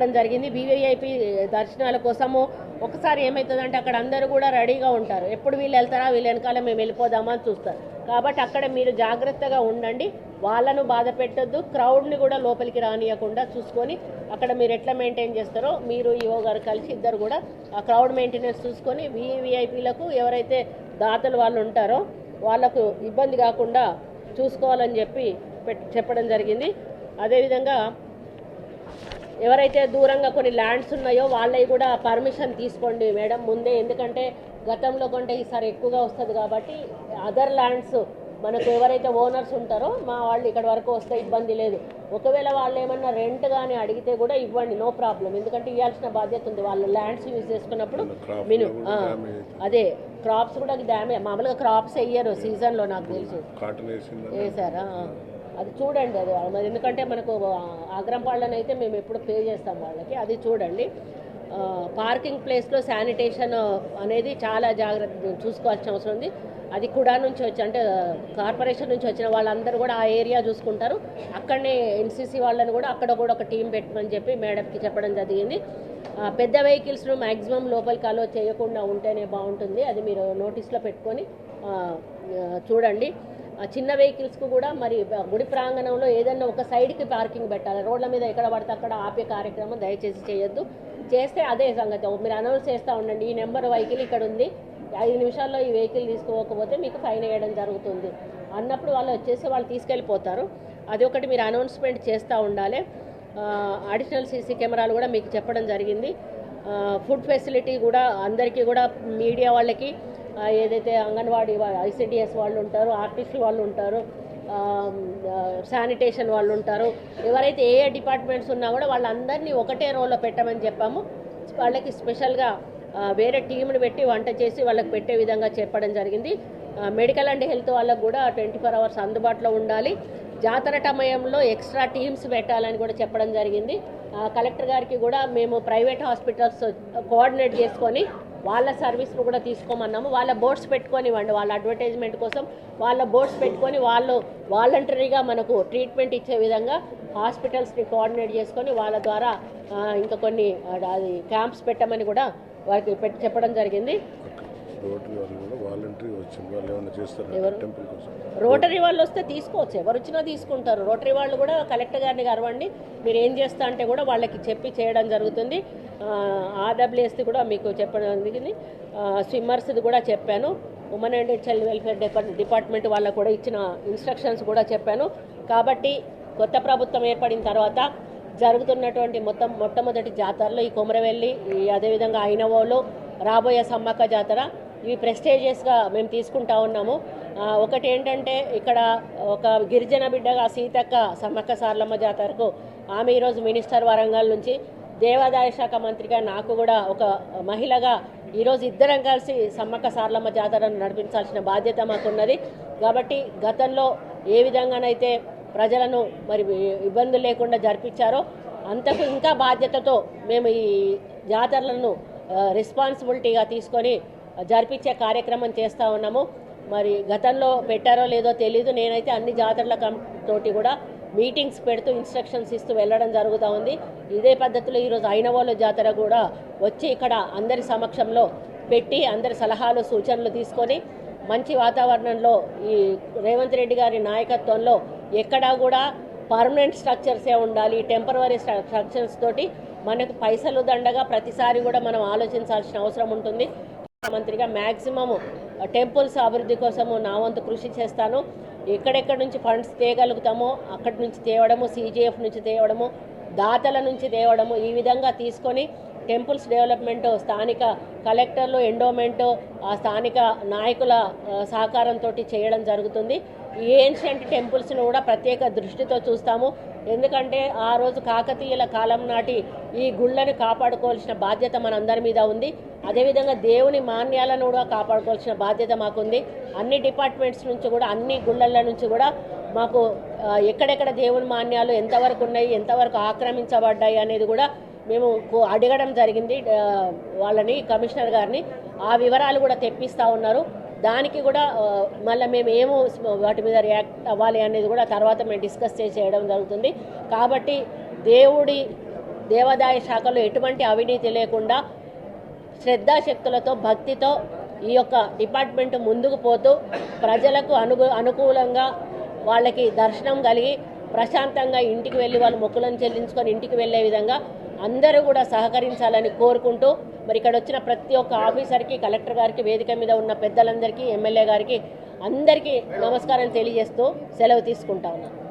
జరిగింది. వివిఐపి దర్శనాల కోసము ఒకసారి ఏమవుతుందంటే అక్కడ అందరూ కూడా రెడీగా ఉంటారు. ఎప్పుడు వీళ్ళు వెళ్తారా వీళ్ళ వెనకాల మేము వెళ్ళిపోదామా అని చూస్తారు. కాబట్టి అక్కడ మీరు జాగ్రత్తగా ఉండండి. వాళ్ళను బాధ పెట్టద్దు. క్రౌడ్ని కూడా లోపలికి రానియకుండా చూసుకొని అక్కడ మీరు ఎట్లా మెయింటైన్ చేస్తారో మీరు ఈఓ గారు కలిసి ఇద్దరు కూడా ఆ క్రౌడ్ మెయింటెనెన్స్ చూసుకొని వివిఐపీలకు ఎవరైతే దాతలు వాళ్ళు ఉంటారో వాళ్ళకు ఇబ్బంది కాకుండా చూసుకోవాలని చెప్పి చెప్పడం జరిగింది. అదేవిధంగా ఎవరైతే దూరంగా కొన్ని ల్యాండ్స్ ఉన్నాయో వాళ్ళవి కూడా పర్మిషన్ తీసుకోండి మేడం ముందే. ఎందుకంటే గతంలో కంటే ఈసారి ఎక్కువగా వస్తుంది కాబట్టి అదర్ ల్యాండ్స్ మనకు ఎవరైతే ఓనర్స్ ఉంటారో మా వాళ్ళు ఇక్కడ వరకు వస్తే ఇబ్బంది లేదు. ఒకవేళ వాళ్ళు ఏమన్నా రెంట్ కానీ అడిగితే కూడా ఇవ్వండి నో ప్రాబ్లం ఎందుకంటే ఇవ్వాల్సిన బాధ్యత ఉంది. వాళ్ళు ల్యాండ్స్ యూజ్ చేసుకున్నప్పుడు మీరు ఆ, అదే క్రాప్స్ కూడా డ్యామేజ్ మామూలుగా క్రాప్స్ వేయరు సీజన్లో నాకు తెలుసు. వేసారా అది చూడండి అది. మరి ఎందుకంటే మనకు అగ్రంపాళ్ళని అయితే మేము ఎప్పుడు పే చేస్తాం వాళ్ళకి. అది చూడండి. పార్కింగ్ ప్లేస్లో శానిటేషన్ అనేది చాలా జాగ్రత్త చూసుకోవాల్సిన అవసరం ఉంది. అది కూడా నుంచి వచ్చి అంటే కార్పొరేషన్ నుంచి వచ్చిన వాళ్ళందరూ కూడా ఆ ఏరియా చూసుకుంటారు. అక్కడనే ఎన్సీసీ వాళ్ళని కూడా అక్కడ కూడా ఒక టీం పెట్టమని చెప్పి మేడంకి చెప్పడం జరిగింది. పెద్ద వెహికల్స్ను మ్యాక్సిమం లోపలికి అలో చేయకుండా ఉంటేనే బాగుంటుంది. అది మీరు నోటీస్లో పెట్టుకొని చూడండి. చిన్న వెహికల్స్కు కూడా మరి గుడి ప్రాంగణంలో ఏదైనా ఒక సైడ్కి పార్కింగ్ పెట్టాలి. రోడ్ల మీద ఎక్కడ పడితే అక్కడ ఆపే కార్యక్రమం దయచేసి చేయొద్దు. చేస్తే అదే సంగతి. మీరు అనౌన్స్ చేస్తూ ఉండండి. ఈ నెంబర్ వెహికల్ ఇక్కడ ఉంది. ఐదు నిమిషాల్లో ఈ వెహికల్ తీసుకోకపోతే మీకు ఫైన్ వేయడం జరుగుతుంది. అన్నప్పుడు వాళ్ళు వచ్చేసి వాళ్ళు తీసుకెళ్ళిపోతారు. అది ఒకటి మీరు అనౌన్స్మెంట్ చేస్తూ ఉండాలి. అడిషనల్ సీసీ కెమెరాలు కూడా మీకు చెప్పడం జరిగింది. ఫుడ్ ఫెసిలిటీ కూడా అందరికీ కూడా మీడియా వాళ్ళకి ఏదైతే అంగన్వాడీ ఐసిడిఎస్ వాళ్ళు ఉంటారు ఆర్టీసీ వాళ్ళు ఉంటారు శానిటేషన్ వాళ్ళు ఉంటారు ఎవరైతే ఏ డిపార్ట్మెంట్స్ ఉన్నా కూడా వాళ్ళందరినీ ఒకటే రోల్లో పెట్టమని చెప్పాము. వాళ్ళకి స్పెషల్గా వేరే టీంని పెట్టి వంట చేసి వాళ్ళకి పెట్టే విధంగా చెప్పడం జరిగింది. మెడికల్ అండ్ హెల్త్ వాళ్ళకు కూడా ట్వంటీ ఫోర్ అవర్స్ అందుబాటులో ఉండాలి. జాతర సమయంలో ఎక్స్ట్రా టీమ్స్ పెట్టాలని కూడా చెప్పడం జరిగింది. కలెక్టర్ గారికి కూడా మేము ప్రైవేట్ హాస్పిటల్స్ కోఆర్డినేట్ చేసుకొని వాళ్ళ సర్వీస్ను కూడా తీసుకోమన్నాము. వాళ్ళ బోర్డ్స్ పెట్టుకొనివ్వండి వాళ్ళ అడ్వర్టైజ్మెంట్ కోసం వాళ్ళ బోర్డ్స్ పెట్టుకొని వాళ్ళు వాలంటరీగా మనకు ట్రీట్మెంట్ ఇచ్చే విధంగా హాస్పిటల్స్ని కోఆర్డినేట్ చేసుకొని వాళ్ళ ద్వారా ఇంకా కొన్ని అది క్యాంప్స్ పెట్టమని కూడా వారికి పెట్టి చెప్పడం జరిగింది. రోటరీ వాళ్ళు కూడా వాలంటరీ వచ్చింది. వాళ్ళు ఏమైనా చేస్తారు? టెంపుల్ కోసం. రోటరీ వాళ్ళు వస్తే తీసుకోవచ్చు. ఎవరు వచ్చినా తీసుకుంటారు. రోటరీ వాళ్ళు కూడా కలెక్టర్ గారిని కలవండి. మీరు ఏం చేస్తా అంటే కూడా వాళ్ళకి చెప్పి చేయడం జరుగుతుంది. ఆర్డబ్ల్యూఎస్ది కూడా మీకు చెప్పడం జరిగింది. స్విమ్మర్స్ది కూడా చెప్పాను. Women and child welfare department వాళ్ళకు కూడా ఇచ్చిన ఇన్స్ట్రక్షన్స్ కూడా చెప్పాను. కాబట్టి కొత్త ప్రభుత్వం ఏర్పడిన తర్వాత జరుగుతున్నటువంటి మొత్తం మొట్టమొదటి జాతరలో ఈ కొమరవెల్లి ఈ అదేవిధంగా ఐనవోలు రాబోయే సమ్మక్క జాతర ఇవి ప్రెస్టేజియస్గా మేము తీసుకుంటా ఉన్నాము. ఒకటి ఏంటంటే ఇక్కడ ఒక గిరిజన బిడ్డగా సీతక్క సమ్మక్క సార్లమ్మ జాతరకు ఆమె ఈరోజు మినిస్టర్ వరంగల్ నుంచి దేవాదాయ శాఖ మంత్రిగా నాకు కూడా ఒక మహిళగా ఈరోజు ఇద్దరం కలిసి సమ్మక్క సార్లమ్మ జాతరను నడిపించాల్సిన బాధ్యత మాకున్నది. కాబట్టి గతంలో ఏ విధంగానైతే ప్రజలను మరి ఇబ్బందులు లేకుండా జరిపించారో అంతకు ఇంకా బాధ్యతతో మేము ఈ జాతరలను రెస్పాన్సిబిలిటీగా తీసుకొని జరిపించే కార్యక్రమం చేస్తూ ఉన్నాము. మరి గతంలో పెట్టారో లేదో తెలీదు. నేనైతే అన్ని జాతరల తోటి కూడా మీటింగ్స్ పెడుతూ ఇన్స్ట్రక్షన్స్ ఇస్తూ వెళ్ళడం జరుగుతూ ఉంది. ఇదే పద్ధతిలో ఈరోజు ఐనవోలు జాతర కూడా వచ్చి ఇక్కడ అందరి సమక్షంలో పెట్టి అందరి సలహాలు సూచనలు తీసుకొని మంచి వాతావరణంలో ఈ రేవంత్ రెడ్డి గారి నాయకత్వంలో ఎక్కడా కూడా పర్మనెంట్ స్ట్రక్చర్సే ఉండాలి. టెంపరవరీ స్ట్రక్చర్స్ తోటి మనకు పైసలు దండగా ప్రతిసారి కూడా మనం ఆలోచించాల్సిన అవసరం ఉంటుంది. మంత్రిగా మ్యాక్సిమం టెంపుల్స్ అభివృద్ధి కోసము నా వంతు కృషి చేస్తాను. ఎక్కడెక్కడి నుంచి ఫండ్స్ తేగలుగుతామో అక్కడి నుంచి తేవడము సీజీఎఫ్ నుంచి తేవడము దాతల నుంచి తేవడము ఈ విధంగా తీసుకొని టెంపుల్స్ డెవలప్మెంట్ స్థానిక కలెక్టర్లు ఎండోమెంట్ ఆ స్థానిక నాయకుల సహకారంతో చేయడం జరుగుతుంది. ఏన్షియంట్ టెంపుల్స్ను కూడా ప్రత్యేక దృష్టితో చూస్తాము. ఎందుకంటే ఆ రోజు కాకతీయుల కాలం నాటి ఈ గుళ్ళను కాపాడుకోవాల్సిన బాధ్యత మనందరి మీద ఉంది. అదేవిధంగా దేవుని మాన్యాలను కూడా కాపాడుకోవాల్సిన బాధ్యత మాకుంది. అన్ని డిపార్ట్మెంట్స్ నుంచి కూడా అన్ని గుళ్ళల నుంచి కూడా మాకు ఎక్కడెక్కడ దేవుని మాన్యాలు ఎంతవరకు ఉన్నాయి ఎంతవరకు ఆక్రమించబడ్డాయి అనేది కూడా మేము అడగడం జరిగింది. వాళ్ళని కమిషనర్ గారిని. ఆ వివరాలు కూడా తెప్పిస్తూ ఉన్నారు. దానికి కూడా మళ్ళీ మేము ఏమో వాటి మీద రియాక్ట్ అవ్వాలి అనేది కూడా తర్వాత మేము డిస్కస్ చేయడం జరుగుతుంది. కాబట్టి దేవుడి దేవాదాయ శాఖలో ఎటువంటి అవినీతి లేకుండా శ్రద్ధాశక్తులతో భక్తితో ఈ యొక్క డిపార్ట్మెంట్ ముందుకు పోతూ ప్రజలకు అనుగు అనుకూలంగా వాళ్ళకి దర్శనం కలిగి ప్రశాంతంగా ఇంటికి వెళ్ళి వాళ్ళు మొక్కులను చెల్లించుకొని ఇంటికి వెళ్ళే విధంగా అందరూ కూడా సహకరించాలని కోరుకుంటూ మరి ఇక్కడ వచ్చిన ప్రతి ఒక్క ఆఫీసర్కి కలెక్టర్ గారికి వేదిక మీద ఉన్న పెద్దలందరికీ ఎమ్మెల్యే గారికి అందరికీ నమస్కారం తెలియజేస్తూ సెలవు తీసుకుంటా ఉన్నాను.